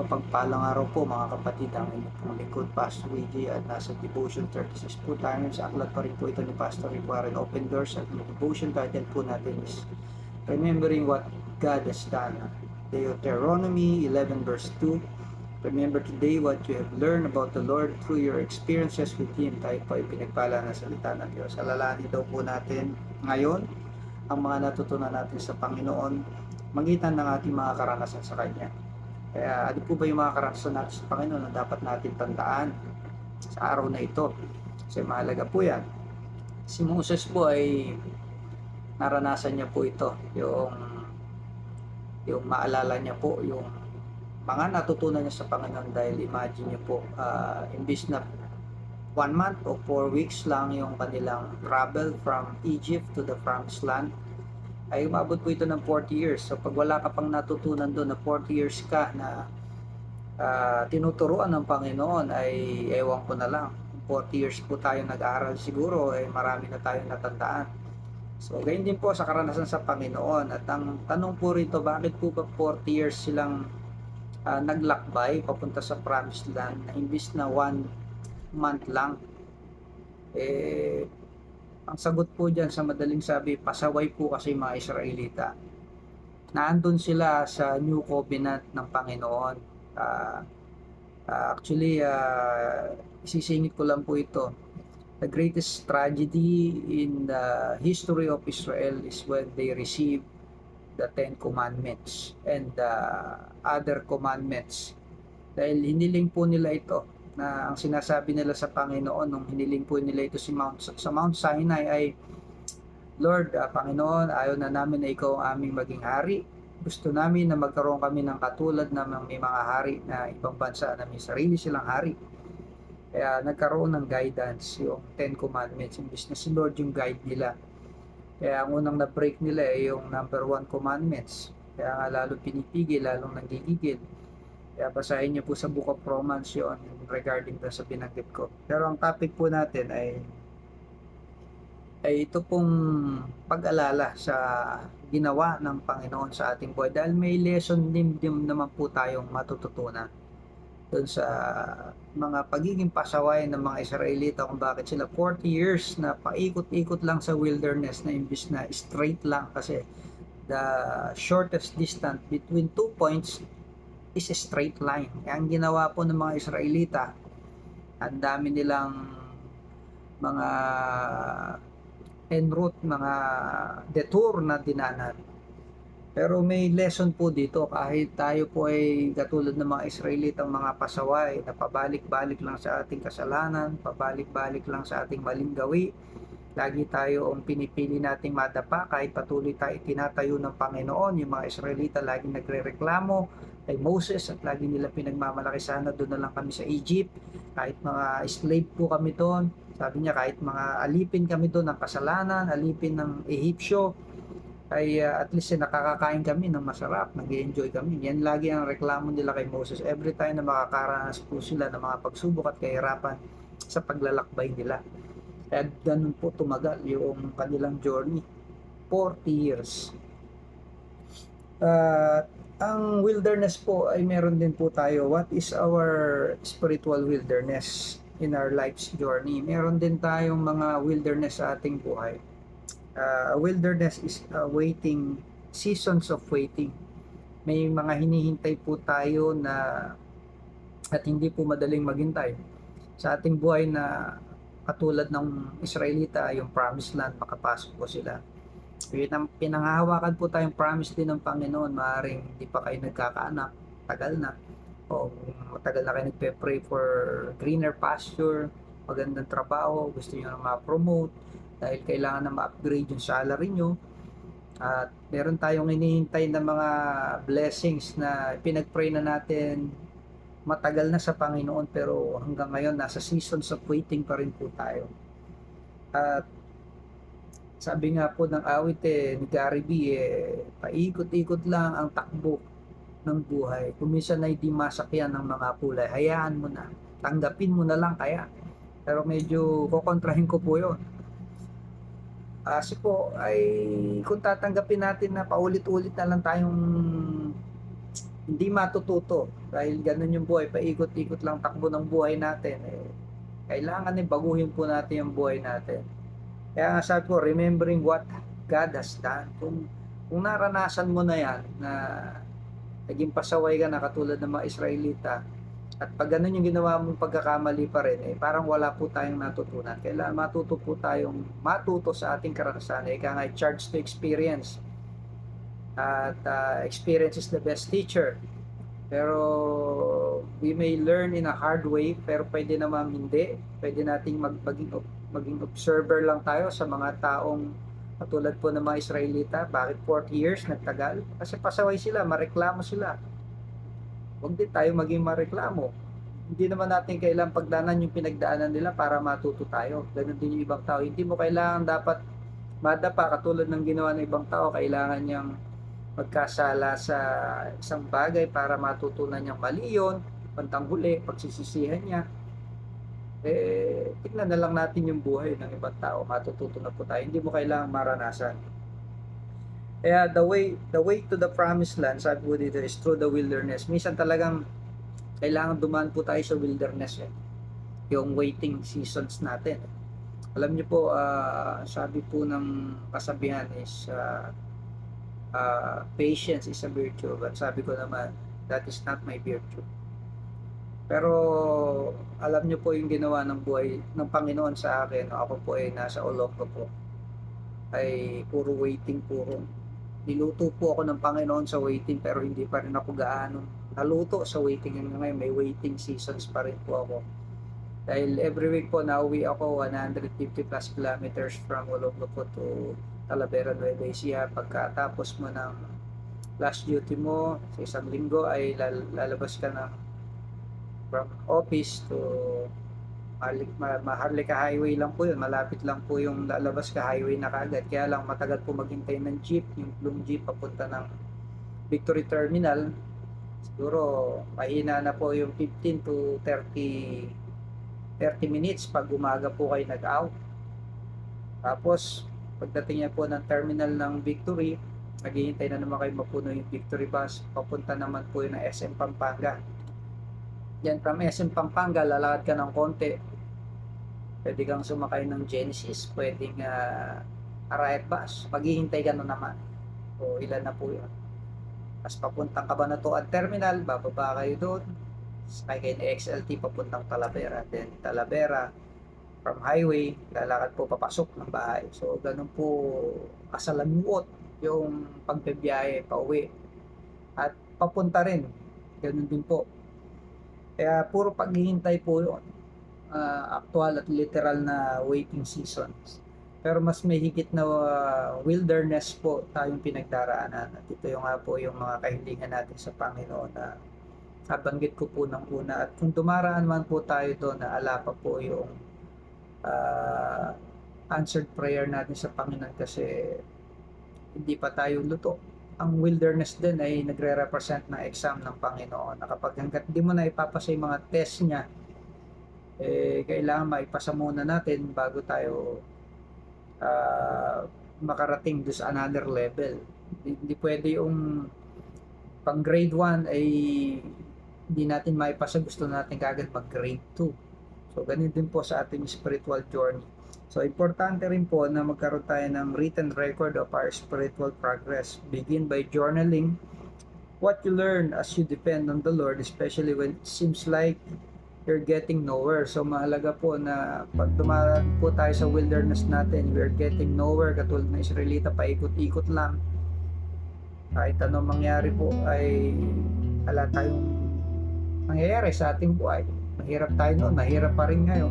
mapagpalang araw po mga kapatid ang inyong pong lingkod Pastor Luigi at nasa Devotion 36 po tayo sa aklat pa rin po ito ni Pastor Warren Open Doors at yung devotion title po natin is Remembering What God Has Done Deuteronomy 11 verse 2 Remember today what you have learned about the Lord through your experiences with Him. Tayo po ay pinagpala ng salita ng Diyos. Alalahanin daw po natin ngayon ang mga natutunan natin sa Panginoon magitan ng ating mga karanasan sa Kanya. Kaya ano po ba yung mga karanasan natin sa Panginoon na dapat natin tandaan sa araw na ito? Kasi mahalaga po yan. Si Moses po ay naranasan niya po ito. Yung, yung maalala niya po yung mga natutunan niya sa Panginoon dahil imagine niyo po, uh, imbis na one month o four weeks lang yung kanilang travel from Egypt to the Promised Land, ay umabot po ito ng 40 years. So pag wala ka pang natutunan doon na 40 years ka na uh, tinuturuan ng Panginoon ay ewan ko na lang. 40 years po tayo nag-aaral siguro ay marami na tayong natandaan. So ganyan din po sa karanasan sa Panginoon. At ang tanong po rito, bakit po ba 40 years silang uh, naglakbay papunta sa Promised Land na imbis na one month lang? Eh, ang sagot po dyan sa madaling sabi, pasaway po kasi mga Israelita. Naandun sila sa New Covenant ng Panginoon. Uh, uh, actually, uh, isisingit ko lang po ito. The greatest tragedy in the history of Israel is when they receive the Ten Commandments and the other commandments. Dahil hiniling po nila ito na ang sinasabi nila sa Panginoon nung hiniling po nila ito si Mount, sa Mount Sinai ay Lord, uh, Panginoon, ayaw na namin na ikaw ang aming maging hari. Gusto namin na magkaroon kami ng katulad na may mga hari na ibang bansa na may sarili silang hari. Kaya nagkaroon ng guidance yung Ten Commandments. Imbis na si Lord yung guide nila. Kaya ang unang na-break nila ay yung number one commandments. Kaya nga lalo pinipigil, lalong nanggigigil. Kaya basahin niyo po sa Book of Romans yon regarding doon sa binanggit ko. Pero ang topic po natin ay ay ito pong pag-alala sa ginawa ng Panginoon sa ating buhay dahil may lesson din, din naman po tayong matututunan doon sa mga pagiging pasaway ng mga Israelita kung bakit sila 40 years na paikot-ikot lang sa wilderness na imbis na straight lang kasi the shortest distance between two points is a straight line. Ang ginawa po ng mga Israelita, ang dami nilang mga en route, mga detour na dinanan. Pero may lesson po dito kahit tayo po ay katulad ng mga Israelitang mga pasaway na pabalik-balik lang sa ating kasalanan, pabalik-balik lang sa ating maling gawi. Lagi tayo ang pinipili nating madapa kahit patuloy tayo tinatayo ng Panginoon. Yung mga Israelita lagi nagre-reklamo kay Moses at lagi nila pinagmamalaki sana doon na lang kami sa Egypt. Kahit mga slave po kami doon. Sabi niya kahit mga alipin kami doon ng kasalanan, alipin ng Ehipsyo, ay uh, at least eh, nakakakain kami ng masarap, nag enjoy kami. Yan lagi ang reklamo nila kay Moses. Every time na makakaranas po sila ng mga pagsubok at kahirapan sa paglalakbay nila. Kaya ganun po tumagal yung kanilang journey. 40 years. Uh, ang wilderness po ay meron din po tayo. What is our spiritual wilderness in our life's journey? Meron din tayong mga wilderness sa ating buhay uh, wilderness is uh, waiting seasons of waiting may mga hinihintay po tayo na at hindi po madaling maghintay sa ating buhay na katulad ng Israelita yung promised land makapasok po sila pinanghahawakan po tayong promise din ng Panginoon maaaring hindi pa kayo nagkakaanak. Tagal na. O matagal na kayo nagpe-pray for greener pasture magandang trabaho gusto niyo na ma-promote dahil kailangan na ma-upgrade yung salary nyo at meron tayong hinihintay na mga blessings na pinag-pray na natin matagal na sa Panginoon pero hanggang ngayon nasa seasons of waiting pa rin po tayo. At sabi nga po ng awit eh, ni Gary B eh, paikot-ikot lang ang takbo ng buhay kuminsan ay di masakyan ng mga kulay hayaan mo na tanggapin mo na lang kaya pero medyo kukontrahin ko po yon kasi po ay kung tatanggapin natin na paulit-ulit na lang tayong hindi matututo dahil ganun yung buhay, paikot-ikot lang takbo ng buhay natin. Eh, kailangan eh baguhin po natin yung buhay natin. Kaya nga sabi ko, remembering what God has done. Kung, kung naranasan mo na yan, na naging pasaway ka na katulad ng mga Israelita, at pag ganun yung ginawa mong pagkakamali pa rin, eh, parang wala po tayong natutunan. Kailangan matuto po tayong matuto sa ating karanasan. Eh, kaya nga, charge to experience. At uh, experience is the best teacher. Pero we may learn in a hard way, pero pwede naman hindi. Pwede nating mag, maging, maging observer lang tayo sa mga taong katulad po ng mga Israelita. Bakit 40 years nagtagal? Kasi pasaway sila, mareklamo sila. Huwag din tayo maging mareklamo. Hindi naman natin kailangan pagdanan yung pinagdaanan nila para matuto tayo. Ganun din yung ibang tao. Hindi mo kailangan dapat madapa katulad ng ginawa ng ibang tao. Kailangan niyang magkasala sa isang bagay para matutunan niyang mali yun. Pantang huli, pagsisisihan niya. Eh, tignan na lang natin yung buhay ng ibang tao. Matututo na po tayo. Hindi mo kailangang maranasan. Kaya the way the way to the promised land, sabi ko dito, is through the wilderness. Minsan talagang kailangan dumaan po tayo sa wilderness eh. Yung waiting seasons natin. Alam niyo po, ah, sabi po ng kasabihan is ah, ah, patience is a virtue. But sabi ko naman, that is not my virtue. Pero alam niyo po yung ginawa ng buhay ng Panginoon sa akin. Ako po ay nasa Olongo po. Ay puro waiting, puro niluto po ako ng Panginoon sa waiting pero hindi pa rin ako gaano naluto sa waiting hanggang ngayon may waiting seasons pa rin po ako dahil every week po nauwi ako 150 plus kilometers from Olongapo to Talavera Nueva Ecija pagkatapos mo ng last duty mo sa isang linggo ay lal- lalabas ka ng from office to Mahalik, ma, Maharlika Highway lang po yun. Malapit lang po yung lalabas ka highway na kagad. Kaya lang matagal po maghintay ng jeep. Yung blue jeep papunta ng Victory Terminal. Siguro mahina na po yung 15 to 30 30 minutes pag umaga po kayo nag-out. Tapos pagdating niya po ng terminal ng Victory, naghihintay na naman kayo mapuno yung Victory bus. Papunta naman po yun ng SM Pampanga. Yan from SM Pampanga, lalakad ka ng konti. Pwede kang sumakay ng Genesis, pwedeng uh, Arayat bus. Maghihintay ka na naman. O ilan na po yun. Tapos papuntang Cabanatuan at Terminal, bababa kayo doon. Sakay kayo ng XLT papuntang Talavera. Then Talavera, from highway, lalakad po papasok ng bahay. So, ganun po kasalamuot yung pagbibiyahe pa uwi. At papunta rin, ganun din po. Kaya puro paghihintay po yun. Uh, actual at literal na waiting seasons. Pero mas may higit na uh, wilderness po tayong pinagdaraanan. At ito yung nga po yung mga kahilingan natin sa Panginoon na nabanggit ko po ng una. At kung dumaraan man po tayo doon na ala pa po yung uh, answered prayer natin sa Panginoon kasi hindi pa tayo luto. Ang wilderness din ay nagre-represent na exam ng Panginoon na kapag hanggat di mo na ipapasa yung mga test niya, eh, kailangan maipasa muna natin bago tayo uh, makarating do sa another level. Hindi, hindi pwede yung pang grade 1 ay hindi natin maipasa gusto natin kagad mag grade 2. So ganun din po sa ating spiritual journey. So importante rin po na magkaroon tayo ng written record of our spiritual progress. Begin by journaling what you learn as you depend on the Lord, especially when it seems like you're getting nowhere. So mahalaga po na pag dumaan po tayo sa wilderness natin, we're getting nowhere katulad ng Israelita, paikot-ikot lang. Kahit anong mangyari po ay wala tayong nangyayari sa ating buhay. Mahirap tayo noon, mahirap pa rin ngayon.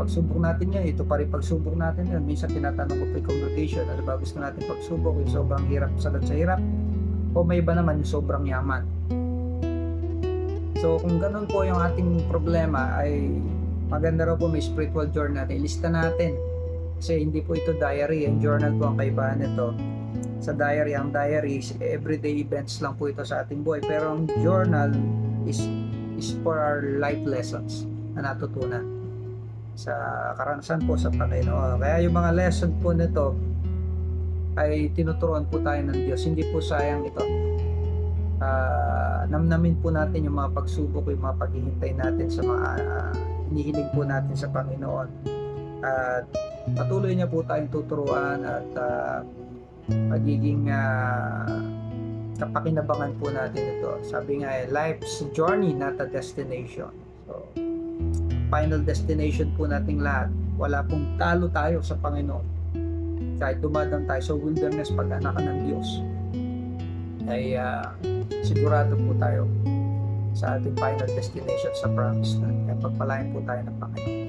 Pagsubok natin yan, ito pa rin pagsubok natin yan. Minsan tinatanong ko po yung congregation, ano ba gusto natin pagsubok? Yung sobrang hirap sagad sa hirap? O may iba naman yung sobrang yaman? So kung ganun po yung ating problema ay maganda raw po may spiritual journal natin. Ilista natin. Kasi hindi po ito diary. Yung journal po ang kaibahan nito. Sa diary, ang diary is everyday events lang po ito sa ating buhay. Pero ang journal is is for our life lessons na natutunan sa karanasan po sa Panginoon. Kaya yung mga lesson po nito ay tinuturuan po tayo ng Diyos. Hindi po sayang ito. ah, namnamin po natin yung mga pagsubok, yung mga paghihintay natin sa mga ah, hinihiling po natin sa Panginoon. At patuloy niya po tayong tuturuan at ah, magiging ah, kapakinabangan po natin ito. Sabi nga eh, life's journey, not a destination. So, final destination po nating lahat. Wala pong talo tayo sa Panginoon. Kahit dumadang tayo sa wilderness pag-anakan ng Diyos, ay ah, sigurado po tayo sa ating final destination sa promised land. Kaya pagpalain po tayo ng Panginoon.